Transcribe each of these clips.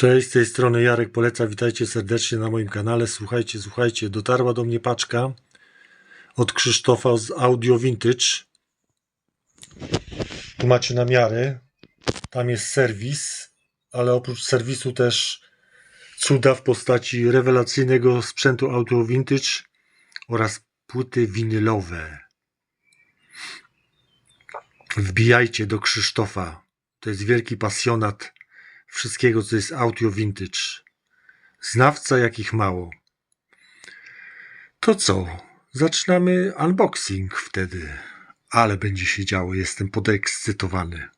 Cześć, z tej strony Jarek Poleca, witajcie serdecznie na moim kanale. Słuchajcie, słuchajcie, dotarła do mnie paczka od Krzysztofa z Audio Vintage. Tu macie namiary, tam jest serwis, ale oprócz serwisu też cuda w postaci rewelacyjnego sprzętu Audio Vintage oraz płyty winylowe. Wbijajcie do Krzysztofa. To jest wielki pasjonat wszystkiego, co jest audio vintage. Znawca jakich mało. To co? Zaczynamy unboxing wtedy. Ale będzie się działo, jestem podekscytowany.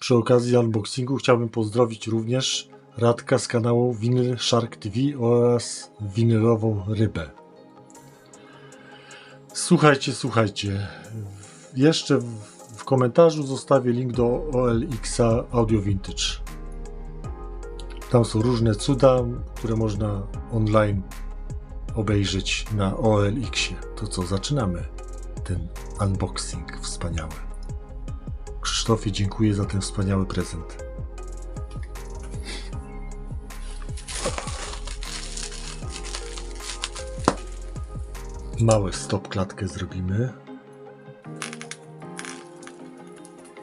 Przy okazji unboxingu chciałbym pozdrowić również Radka z kanału Vinyl Shark TV oraz Winylową Rybę. Słuchajcie, słuchajcie. Jeszcze komentarzu zostawię link do OLX-a Audio Vintage. Tam są różne cuda, które można online obejrzeć na OLX-ie. To co, zaczynamy ten unboxing wspaniały. Krzysztofie, dziękuję za ten wspaniały prezent. Małe stop klatkę zrobimy.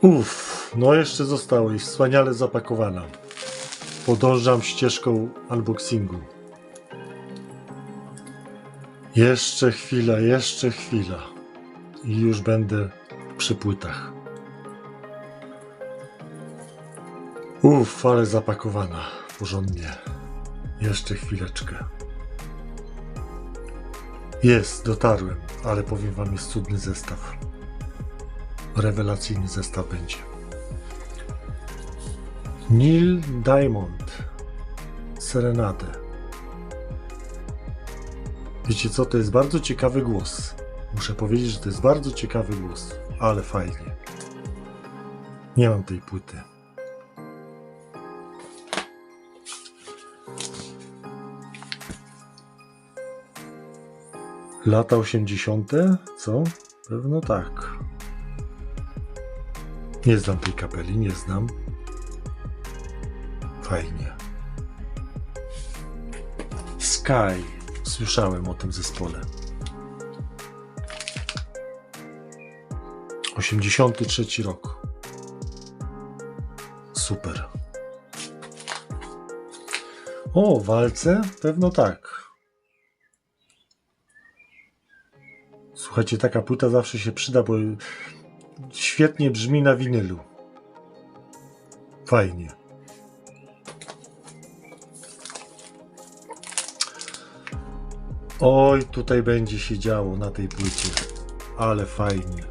Uff, no jeszcze zostało i wspaniale zapakowana. Podążam ścieżką unboxingu. Jeszcze chwila, jeszcze chwila. I już będę przy płytach. Uff, ale zapakowana. Porządnie. Jeszcze chwileczkę. Jest, dotarłem, ale powiem wam, jest cudny zestaw. Rewelacyjny zestaw będzie. Neil Diamond. Serenadę. Wiecie co, to jest bardzo ciekawy głos. Muszę powiedzieć, że to jest bardzo ciekawy głos, ale fajnie. Nie mam tej płyty. Lata 80. Co? Pewno tak. Nie znam tej kapeli, nie znam. Fajnie. Sky. Słyszałem o tym zespole. 83 rok. Super. O, walce? Pewno tak. Słuchajcie, taka płyta zawsze się przyda, bo świetnie brzmi na winylu. Fajnie. Oj, tutaj będzie się działo na tej płycie. Ale fajnie.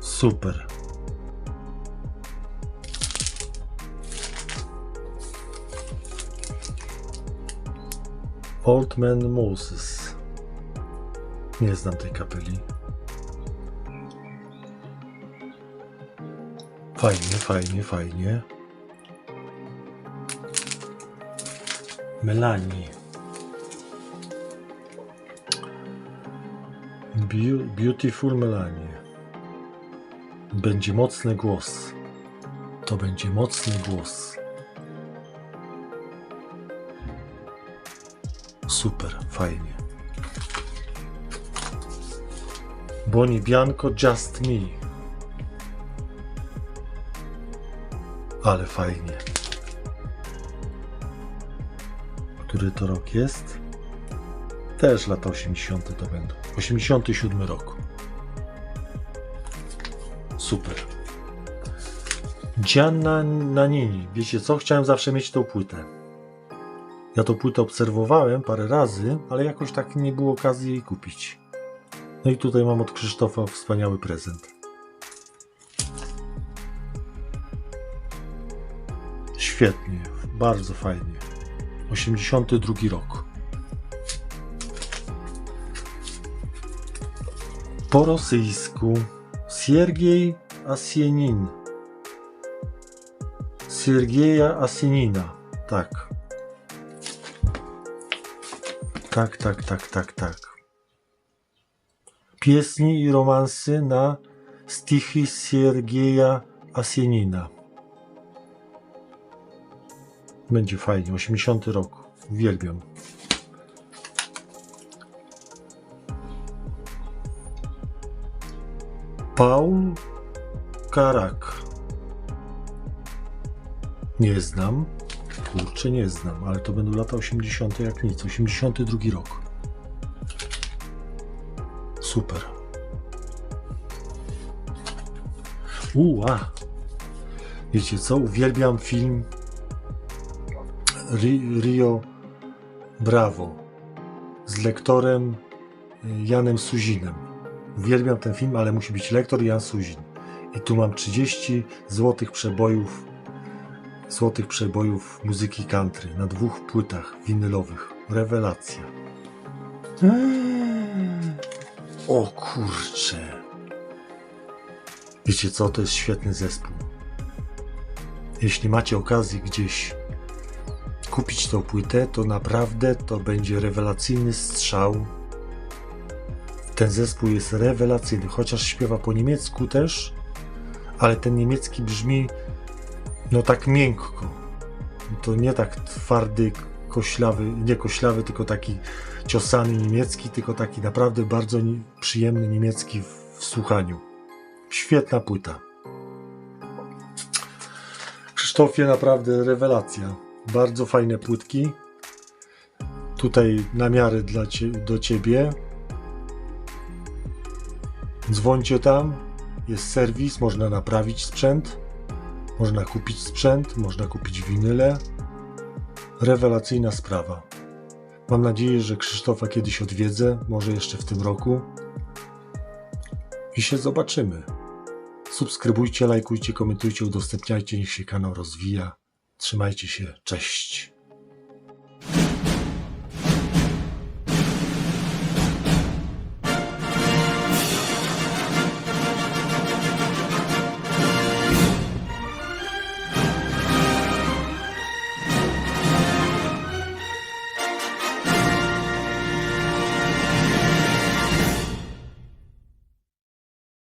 Super. Old Man Moses. Nie znam tej kapeli. Fajnie, fajnie, fajnie. Melanie. Beau- Beautiful Melanie. Będzie mocny głos. To będzie mocny głos. Super, fajnie. Boni Bianco Just Me. Ale fajnie. Który to rok jest? Też lata 80. to będą. 87 rok. Super. Gianna Nannini. Wiecie co? Chciałem zawsze mieć tą płytę. Ja tą płytę obserwowałem parę razy, ale jakoś tak nie było okazji jej kupić. No i tutaj mam od Krzysztofa wspaniały prezent. Świetnie, bardzo fajnie. 82 rok. Po rosyjsku Siergiej Asienin. Siergieja Asienina. Tak. Tak, tak, tak, tak, tak. Pieśni i romansy na Stichy Siergieja Asienina. Będzie fajnie. 80 rok. Uwielbiam. Paul Karak. Nie znam. Kurczę, nie znam, ale to będą lata 80. jak nic. 82 rok. Super. Uła. Wiecie co? Uwielbiam film Ri- Rio Bravo z lektorem y, Janem Suzinem. Uwielbiam ten film, ale musi być lektor Jan Suzin. I tu mam 30 złotych przebojów złotych przebojów muzyki country na dwóch płytach winylowych. Rewelacja. O kurcze. Wiecie co? To jest świetny zespół. Jeśli macie okazję gdzieś kupić tą płytę, to naprawdę to będzie rewelacyjny strzał. Ten zespół jest rewelacyjny, chociaż śpiewa po niemiecku też, ale ten niemiecki brzmi no tak miękko. To nie tak twardy, koślawy, nie koślawy, tylko taki ciosany niemiecki, tylko taki naprawdę bardzo przyjemny niemiecki w, w słuchaniu. Świetna płyta. Krzysztofie, naprawdę rewelacja. Bardzo fajne płytki. Tutaj namiary dla cie, do ciebie. Dzwońcie tam. Jest serwis, można naprawić sprzęt. Można kupić sprzęt, można kupić winyle. Rewelacyjna sprawa. Mam nadzieję, że Krzysztofa kiedyś odwiedzę, może jeszcze w tym roku. I się zobaczymy. Subskrybujcie, lajkujcie, komentujcie, udostępniajcie, niech się kanał rozwija. Trzymajcie się, cześć.